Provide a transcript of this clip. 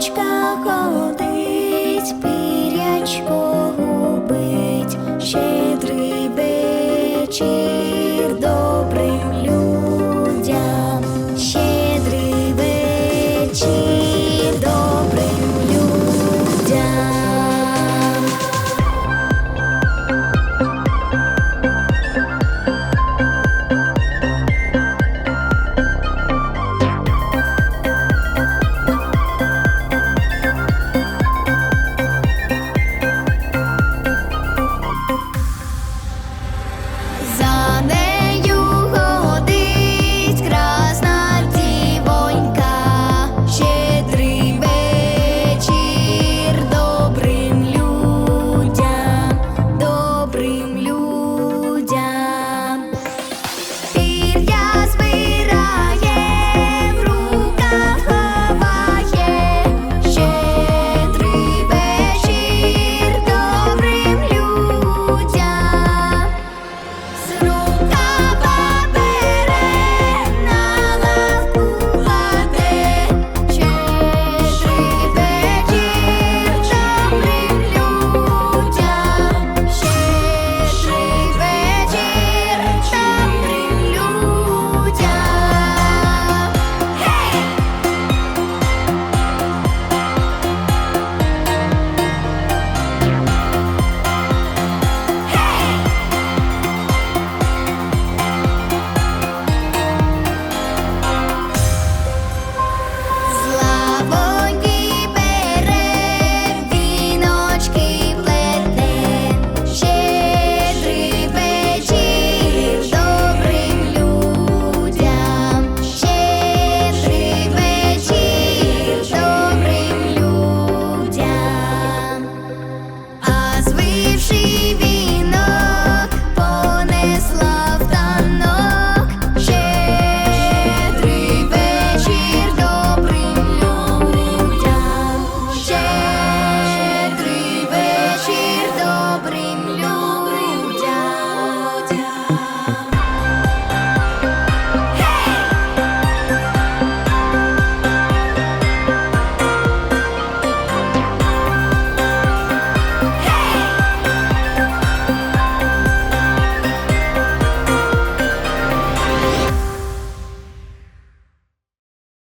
сорочка ходить, пірячко губить, щедрий вечір.